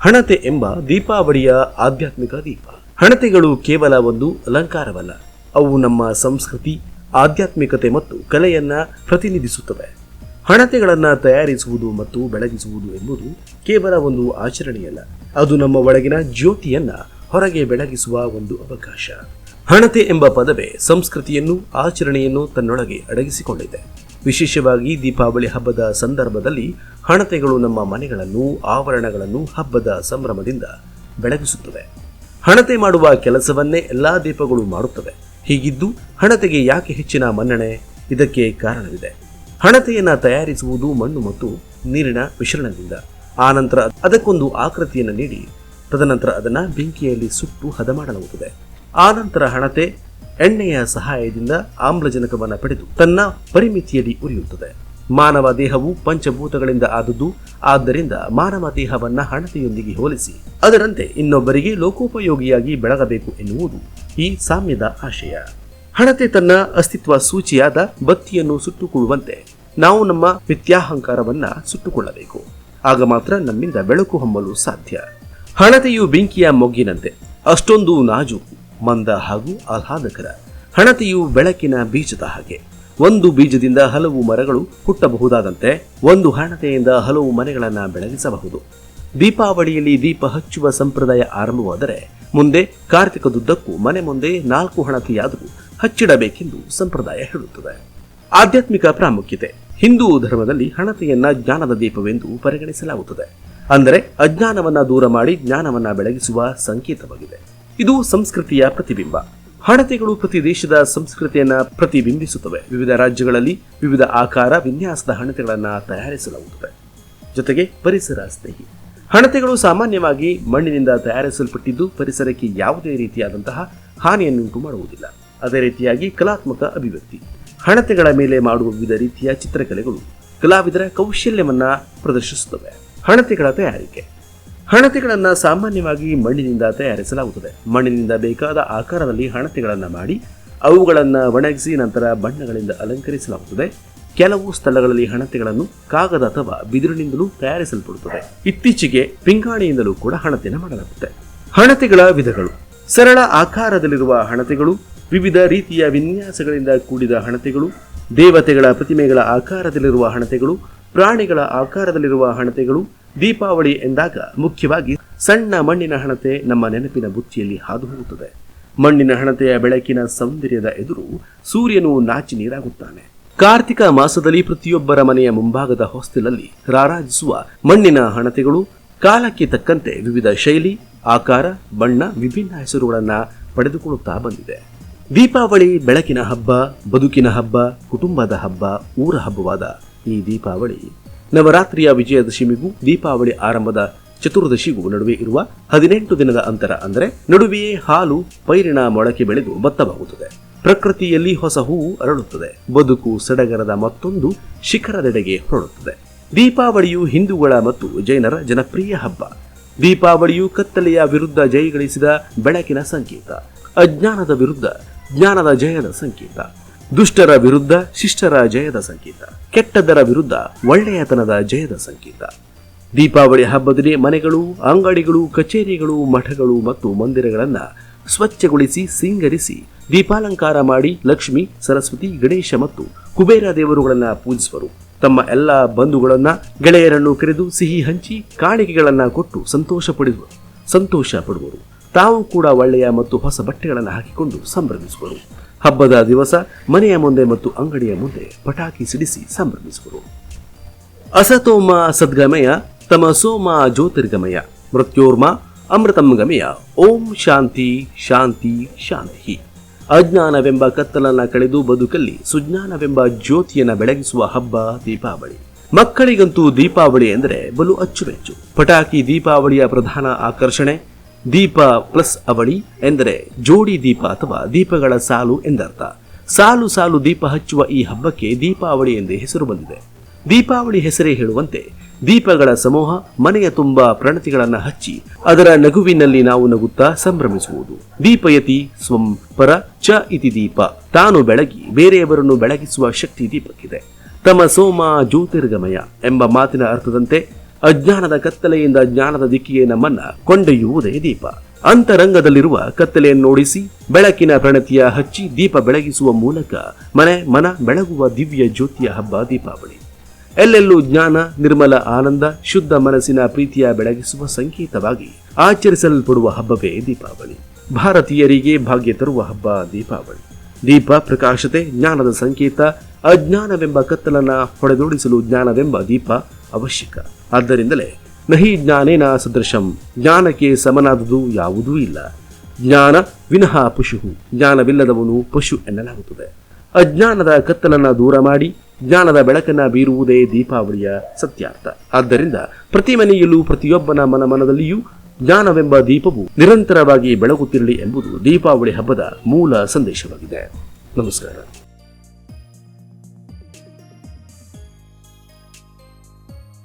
ಹಣತೆ ಎಂಬ ದೀಪಾವಳಿಯ ಆಧ್ಯಾತ್ಮಿಕ ದೀಪ. ಹಣತೆಗಳು ಕೇವಲ ಒಂದು ಅಲಂಕಾರವಲ್ಲ, ಅವು ನಮ್ಮ ಸಂಸ್ಕೃತಿ, ಆಧ್ಯಾತ್ಮಿಕತೆ ಮತ್ತು ಕಲೆಯನ್ನ ಪ್ರತಿನಿಧಿಸುತ್ತವೆ. ಹಣತೆಗಳನ್ನು ತಯಾರಿಸುವುದು ಮತ್ತು ಬೆಳಗಿಸುವುದು ಎಂಬುದು ಕೇವಲ ಒಂದು ಆಚರಣೆಯಲ್ಲ, ಅದು ನಮ್ಮ ಒಳಗಿನ ಜ್ಯೋತಿಯನ್ನ ಹೊರಗೆ ಬೆಳಗಿಸುವ ಒಂದು ಅವಕಾಶ. ಹಣತೆ ಎಂಬ ಪದವೇ ಸಂಸ್ಕೃತಿಯನ್ನು, ಆಚರಣೆಯನ್ನು ತನ್ನೊಳಗೆ ಅಡಗಿಸಿಕೊಂಡಿದೆ. ವಿಶೇಷವಾಗಿ ದೀಪಾವಳಿ ಹಬ್ಬದ ಸಂದರ್ಭದಲ್ಲಿ ಹಣತೆಗಳು ನಮ್ಮ ಮನೆಗಳನ್ನು, ಆವರಣಗಳನ್ನು ಹಬ್ಬದ ಸಂಭ್ರಮದಿಂದ ಬೆಳಗಿಸುತ್ತವೆ. ಹಣತೆ ಮಾಡುವ ಕೆಲಸವನ್ನೇ ಎಲ್ಲಾ ದೀಪಗಳು ಮಾಡುತ್ತವೆ. ಹೀಗಿದ್ದು ಹಣತೆಗೆ ಯಾಕೆ ಹೆಚ್ಚಿನ ಮನ್ನಣೆ? ಇದಕ್ಕೆ ಕಾರಣವಿದೆ. ಹಣತೆಯನ್ನು ತಯಾರಿಸುವುದು ಮಣ್ಣು ಮತ್ತು ನೀರಿನ ಮಿಶ್ರಣದಿಂದ. ಆನಂತರ ಅದಕ್ಕೊಂದು ಆಕೃತಿಯನ್ನು ನೀಡಿ. ತದನಂತರ ಅದನ್ನು ಬೆಂಕಿಯಲ್ಲಿ ಸುಟ್ಟು ಹದ ಮಾಡಲಾಗುತ್ತದೆ. ಆನಂತರ ಹಣತೆ ಎಣ್ಣೆಯ ಸಹಾಯದಿಂದ ಆಮ್ಲಜನಕವನ್ನು ಪಡೆದು ತನ್ನ ಪರಿಮಿತಿಯಲ್ಲಿ ಉರಿಯುತ್ತದೆ. ಮಾನವ ದೇಹವು ಪಂಚಭೂತಗಳಿಂದ ಆದುದು, ಆದ್ದರಿಂದ ಮಾನವ ದೇಹವನ್ನ ಹಣತೆಯೊಂದಿಗೆ ಹೋಲಿಸಿ. ಅದರಂತೆ ಇನ್ನೊಬ್ಬರಿಗೆ ಲೋಕೋಪಯೋಗಿಯಾಗಿ ಬೆಳಗಬೇಕು ಎನ್ನುವುದು ಈ ಸಾಮ್ಯದ ಆಶಯ. ಹಣತೆ ತನ್ನ ಅಸ್ತಿತ್ವ ಸೂಚಿಯಾದ ಬತ್ತಿಯನ್ನು ಸುಟ್ಟುಕೊಳ್ಳುವಂತೆ ನಾವು ನಮ್ಮ ಮಿಥ್ಯಾಹಂಕಾರವನ್ನ ಸುಟ್ಟುಕೊಳ್ಳಬೇಕು. ಆಗ ಮಾತ್ರ ನಮ್ಮಿಂದ ಬೆಳಕು ಹೊಮ್ಮಲು ಸಾಧ್ಯ. ಹಣತೆಯು ಬೆಂಕಿಯ ಮೊಗ್ಗಿನಂತೆ, ಅಷ್ಟೊಂದು ನಾಜೂಕು. ಮಂದ ಹಾಗೂ ಆಹ್ಲಾದಕರ. ಹಣತೆಯು ಬೆಳಕಿನ ಬೀಜದ ಹಾಗೆ. ಒಂದು ಬೀಜದಿಂದ ಹಲವು ಮರಗಳು ಹುಟ್ಟಬಹುದಾದಂತೆ ಒಂದು ಹಣತೆಯಿಂದ ಹಲವು ಮನೆಗಳನ್ನು ಬೆಳಗಿಸಬಹುದು. ದೀಪಾವಳಿಯಲ್ಲಿ ದೀಪ ಹಚ್ಚುವ ಸಂಪ್ರದಾಯ ಆರಂಭವಾದರೆ ಮುಂದೆ ಕಾರ್ತಿಕದುದ್ದಕ್ಕೂ ಮನೆ ಮುಂದೆ ನಾಲ್ಕು ಹಣತೆಯಾದರೂ ಹಚ್ಚಿಡಬೇಕೆಂದು ಸಂಪ್ರದಾಯ ಹೇಳುತ್ತದೆ. ಆಧ್ಯಾತ್ಮಿಕ ಪ್ರಾಮುಖ್ಯತೆ. ಹಿಂದೂ ಧರ್ಮದಲ್ಲಿ ಹಣತೆಯನ್ನ ಜ್ಞಾನದ ದೀಪವೆಂದು ಪರಿಗಣಿಸಲಾಗುತ್ತದೆ. ಅಂದರೆ ಅಜ್ಞಾನವನ್ನ ದೂರ ಮಾಡಿ ಜ್ಞಾನವನ್ನ ಬೆಳಗಿಸುವ ಸಂಕೇತವಾಗಿದೆ. ಇದು ಸಂಸ್ಕೃತಿಯ ಪ್ರತಿಬಿಂಬ. ಹಣತೆಗಳು ಪ್ರತಿ ದೇಶದ ಸಂಸ್ಕೃತಿಯನ್ನ ಪ್ರತಿಬಿಂಬಿಸುತ್ತವೆ. ವಿವಿಧ ರಾಜ್ಯಗಳಲ್ಲಿ ವಿವಿಧ ಆಕಾರ, ವಿನ್ಯಾಸದ ಹಣತೆಗಳನ್ನು ತಯಾರಿಸಲಾಗುತ್ತದೆ. ಜೊತೆಗೆ ಪರಿಸರ ಸ್ನೇಹಿ. ಹಣತೆಗಳು ಸಾಮಾನ್ಯವಾಗಿ ಮಣ್ಣಿನಿಂದ ತಯಾರಿಸಲ್ಪಟ್ಟಿದ್ದು ಪರಿಸರಕ್ಕೆ ಯಾವುದೇ ರೀತಿಯಾದಂತಹ ಹಾನಿಯನ್ನುಂಟು ಮಾಡುವುದಿಲ್ಲ. ಅದೇ ರೀತಿಯಾಗಿ ಕಲಾತ್ಮಕ ಅಭಿವ್ಯಕ್ತಿ. ಹಣತೆಗಳ ಮೇಲೆ ಮಾಡುವ ವಿವಿಧ ರೀತಿಯ ಚಿತ್ರಕಲೆಗಳು ಕಲಾವಿದರ ಕೌಶಲ್ಯವನ್ನ ಪ್ರದರ್ಶಿಸುತ್ತವೆ. ಹಣತೆಗಳ ತಯಾರಿಕೆ. ಹಣತೆಗಳನ್ನು ಸಾಮಾನ್ಯವಾಗಿ ಮಣ್ಣಿನಿಂದ ತಯಾರಿಸಲಾಗುತ್ತದೆ. ಮಣ್ಣಿನಿಂದ ಬೇಕಾದ ಆಕಾರದಲ್ಲಿ ಹಣತೆಗಳನ್ನು ಮಾಡಿ ಅವುಗಳನ್ನು ಒಣಗಿಸಿ ನಂತರ ಬಣ್ಣಗಳಿಂದ ಅಲಂಕರಿಸಲಾಗುತ್ತದೆ. ಕೆಲವು ಸ್ಥಳಗಳಲ್ಲಿ ಹಣತೆಗಳನ್ನು ಕಾಗದ ಅಥವಾ ಬಿದಿರಿನಿಂದಲೂ ತಯಾರಿಸಲ್ಪಡುತ್ತದೆ. ಇತ್ತೀಚೆಗೆ ಪಿಂಗಾಣಿಯಿಂದಲೂ ಕೂಡ ಹಣತೆಯನ್ನು ಮಾಡಲಾಗುತ್ತೆ. ಹಣತೆಗಳ ವಿಧಗಳು. ಸರಳ ಆಕಾರದಲ್ಲಿರುವ ಹಣತೆಗಳು, ವಿವಿಧ ರೀತಿಯ ವಿನ್ಯಾಸಗಳಿಂದ ಕೂಡಿದ ಹಣತೆಗಳು, ದೇವತೆಗಳ ಪ್ರತಿಮೆಗಳ ಆಕಾರದಲ್ಲಿರುವ ಹಣತೆಗಳು, ಪ್ರಾಣಿಗಳ ಆಕಾರದಲ್ಲಿರುವ ಹಣತೆಗಳು ದೀಪಾವಳಿ ಎಂದಾಗ ಮುಖ್ಯವಾಗಿ ಸಣ್ಣ ಮಣ್ಣಿನ ಹಣತೆ ನಮ್ಮ ನೆನಪಿನ ಬುತ್ತಿಯಲ್ಲಿ ಹಾದು ಹೋಗುತ್ತದೆ ಮಣ್ಣಿನ ಹಣತೆಯ ಬೆಳಕಿನ ಸೌಂದರ್ಯದ ಎದುರು ಸೂರ್ಯನು ನಾಚಿ ನೀರಾಗುತ್ತಾನೆ. ಕಾರ್ತಿಕ ಮಾಸದಲ್ಲಿ ಪ್ರತಿಯೊಬ್ಬರ ಮನೆಯ ಮುಂಭಾಗದ ಹೊಸ್ತಿಲಲ್ಲಿ ರಾರಾಜಿಸುವ ಮಣ್ಣಿನ ಹಣತೆಗಳು, ಕಾಲಕ್ಕೆ ತಕ್ಕಂತೆ ವಿವಿಧ ಶೈಲಿ, ಆಕಾರ, ಬಣ್ಣ, ವಿಭಿನ್ನ ಹೆಸರುಗಳನ್ನು ಪಡೆದುಕೊಳ್ಳುತ್ತಾ ಬಂದಿದೆ. ದೀಪಾವಳಿ ಬೆಳಕಿನ ಹಬ್ಬ, ಬದುಕಿನ ಹಬ್ಬ, ಕುಟುಂಬದ ಹಬ್ಬ, ಊರ ಹಬ್ಬವಾದ ಈ ದೀಪಾವಳಿ ನವರಾತ್ರಿಯ ವಿಜಯದಶಮಿಗೂ ದೀಪಾವಳಿ ಆರಂಭದ ಚತುರ್ದಶಿಗೂ ನಡುವೆ ಇರುವ ಹದಿನೆಂಟು ದಿನದ ಅಂತರ ಅಂದರೆ ನಡುವೆಯೇ ಹಾಲು ಪೈರಿನ ಮೊಳಕೆ ಬೆಳೆದು ಬತ್ತವಾಗುತ್ತದೆ. ಪ್ರಕೃತಿಯಲ್ಲಿ ಹೊಸ ಹೂವು ಅರಳುತ್ತದೆ. ಬದುಕು ಸಡಗರದ ಮತ್ತೊಂದು ಶಿಖರದೆಡೆಗೆ ಹೊರಡುತ್ತದೆ. ದೀಪಾವಳಿಯು ಹಿಂದೂಗಳ ಮತ್ತು ಜೈನರ ಜನಪ್ರಿಯ ಹಬ್ಬ. ದೀಪಾವಳಿಯು ಕತ್ತಲೆಯ ವಿರುದ್ಧ ಜಯಗಳಿಸಿದ ಬೆಳಕಿನ ಸಂಕೇತ. ಅಜ್ಞಾನದ ವಿರುದ್ಧ ಜ್ಞಾನದ ಜಯದ ಸಂಕೇತ. ದುಷ್ಟರ ವಿರುದ್ಧ ಶಿಷ್ಟರ ಜಯದ ಸಂಕೇತ, ಕೆಟ್ಟದರ ವಿರುದ್ಧ ಒಳ್ಳೆಯತನದ ಜಯದ ಸಂಕೇತ. ದೀಪಾವಳಿ ಹಬ್ಬದಲ್ಲಿ ಮನೆಗಳು, ಅಂಗಡಿಗಳು, ಕಚೇರಿಗಳು, ಮಠಗಳು ಮತ್ತು ಮಂದಿರಗಳನ್ನು ಸ್ವಚ್ಛಗೊಳಿಸಿ ಸಿಂಗರಿಸಿ ದೀಪಾಲಂಕಾರ ಮಾಡಿ ಲಕ್ಷ್ಮಿ, ಸರಸ್ವತಿ, ಗಣೇಶ ಮತ್ತು ಕುಬೇರ ದೇವರುಗಳನ್ನ ಪೂಜಿಸುವರು. ತಮ್ಮ ಎಲ್ಲ ಬಂಧುಗಳನ್ನ, ಗೆಳೆಯರನ್ನು ಕರೆದು ಸಿಹಿ ಹಂಚಿ ಕಾಣಿಕೆಗಳನ್ನ ಕೊಟ್ಟು ಸಂತೋಷ ಪಡೆದು ಸಂತೋಷ ಪಡುವರು. ತಾವು ಕೂಡ ಒಳ್ಳೆಯ ಮತ್ತು ಹೊಸ ಬಟ್ಟೆಗಳನ್ನು ಹಾಕಿಕೊಂಡು ಸಂಭ್ರಮಿಸುವರು. ಹಬ್ಬದ ದಿವಸ ಮನೆಯ ಮುಂದೆ ಮತ್ತು ಅಂಗಡಿಯ ಮುಂದೆ ಪಟಾಕಿ ಸಿಡಿಸಿ ಸಂಭ್ರಮಿಸುವರು. ಅಸತೋಮ ಸದ್ಗಮಯ, ತಮಸೋಮ ಜ್ಯೋತಿರ್ಗಮಯ, ಮೃತ್ಯೋರ್ಮ ಅಮೃತಂ ಗಮಯ. ಓಂ ಶಾಂತಿ ಶಾಂತಿ ಶಾಂತಿ. ಅಜ್ಞಾನವೆಂಬ ಕತ್ತಲನ್ನ ಕಳೆದು ಬದುಕಲ್ಲಿ ಸುಜ್ಞಾನವೆಂಬ ಜ್ಯೋತಿಯನ್ನ ಬೆಳಗಿಸುವ ಹಬ್ಬ ದೀಪಾವಳಿ. ಮಕ್ಕಳಿಗಂತೂ ದೀಪಾವಳಿ ಎಂದರೆ ಬಲು ಅಚ್ಚುಮೆಚ್ಚು. ಪಟಾಕಿ ದೀಪಾವಳಿಯ ಪ್ರಧಾನ ಆಕರ್ಷಣೆ ದೀಪ ಪ್ಲಸ್ ಅವಳಿ ಎಂದರೆ ಜೋಡಿ ದೀಪ ಅಥವಾ ದೀಪಗಳ ಸಾಲು ಎಂದರ್ಥ. ಸಾಲು ಸಾಲು ದೀಪ ಹಚ್ಚುವ ಈ ಹಬ್ಬಕ್ಕೆ ದೀಪಾವಳಿ ಎಂದೇ ಹೆಸರು ಬಂದಿದೆ. ದೀಪಾವಳಿ ಹೆಸರೇ ಹೇಳುವಂತೆ ದೀಪಗಳ ಸಮೂಹ ಮನೆಯ ತುಂಬಾ ಪ್ರಣತಿಗಳನ್ನು ಹಚ್ಚಿ ಅದರ ನಗುವಿನಲ್ಲಿ ನಾವು ನಗುತ್ತಾ ಸಂಭ್ರಮಿಸುವುದು. ದೀಪಯತಿ ಸ್ವಂ ಪರ ಚ ಇತಿ ದೀಪ. ತಾನು ಬೆಳಗಿ ಬೇರೆಯವರನ್ನು ಬೆಳಗಿಸುವ ಶಕ್ತಿ ದೀಪಕ್ಕಿದೆ. ತಮ ಸೋಮ ಜ್ಯೋತಿರ್ಗಮಯ ಎಂಬ ಮಾತಿನ ಅರ್ಥದಂತೆ ಅಜ್ಞಾನದ ಕತ್ತಲೆಯಿಂದ ಜ್ಞಾನದ ದಿಕ್ಕಿಗೆ ನಮ್ಮನ್ನ ಕೊಂಡೊಯ್ಯುವುದೇ ದೀಪ. ಅಂತರಂಗದಲ್ಲಿರುವ ಕತ್ತಲೆಯನ್ನೋಡಿಸಿ ಬೆಳಕಿನ ಪ್ರಣತಿಯ ಹಚ್ಚಿ ದೀಪ ಬೆಳಗಿಸುವ ಮೂಲಕ ಮನೆ ಮನ ಬೆಳಗುವ ದಿವ್ಯ ಜ್ಯೋತಿಯ ಹಬ್ಬ ದೀಪಾವಳಿ. ಎಲ್ಲೆಲ್ಲೂ ಜ್ಞಾನ, ನಿರ್ಮಲ ಆನಂದ, ಶುದ್ಧ ಮನಸ್ಸಿನ ಪ್ರೀತಿಯ ಬೆಳಗಿಸುವ ಸಂಕೇತವಾಗಿ ಆಚರಿಸಲ್ಪಡುವ ಹಬ್ಬವೇ ದೀಪಾವಳಿ. ಭಾರತೀಯರಿಗೆ ಭಾಗ್ಯ ತರುವ ಹಬ್ಬ ದೀಪಾವಳಿ. ದೀಪ, ಪ್ರಕಾಶತೆ, ಜ್ಞಾನದ ಸಂಕೇತ, ಅಜ್ಞಾನವೆಂಬ ಕತ್ತಲನ್ನ ಹೊಡೆದೋಡಿಸಲು ಜ್ಞಾನವೆಂಬ ದೀಪ ಅವಶ್ಯಕ. ಆದ್ದರಿಂದಲೇ ನಹಿ ಜ್ಞಾನೇನ ಸದೃಶಂ. ಜ್ಞಾನಕ್ಕೆ ಸಮನಾದುದು ಯಾವುದೂ ಇಲ್ಲ. ಜ್ಞಾನ ವಿನಃ ಪಶು ಜ್ಞಾನವಿಲ್ಲದವನು ಪಶು ಎನ್ನಲಾಗುತ್ತದೆ. ಅಜ್ಞಾನದ ಕತ್ತಲನ್ನ ದೂರ ಮಾಡಿ, ಜ್ಞಾನದ ಬೆಳಕನ್ನ ಬೀರುವುದೇ ದೀಪಾವಳಿಯ ಸತ್ಯಾರ್ಥ. ಆದ್ದರಿಂದ ಪ್ರತಿ ಮನೆಯಲ್ಲೂ ಪ್ರತಿಯೊಬ್ಬನ ಮನ ಮನದಲ್ಲಿಯೂ ಜ್ಞಾನವೆಂಬ ದೀಪವು ನಿರಂತರವಾಗಿ ಬೆಳಗುತ್ತಿರಲಿ ಎಂಬುದು ದೀಪಾವಳಿ ಹಬ್ಬದ ಮೂಲ ಸಂದೇಶವಾಗಿದೆ. ನಮಸ್ಕಾರ.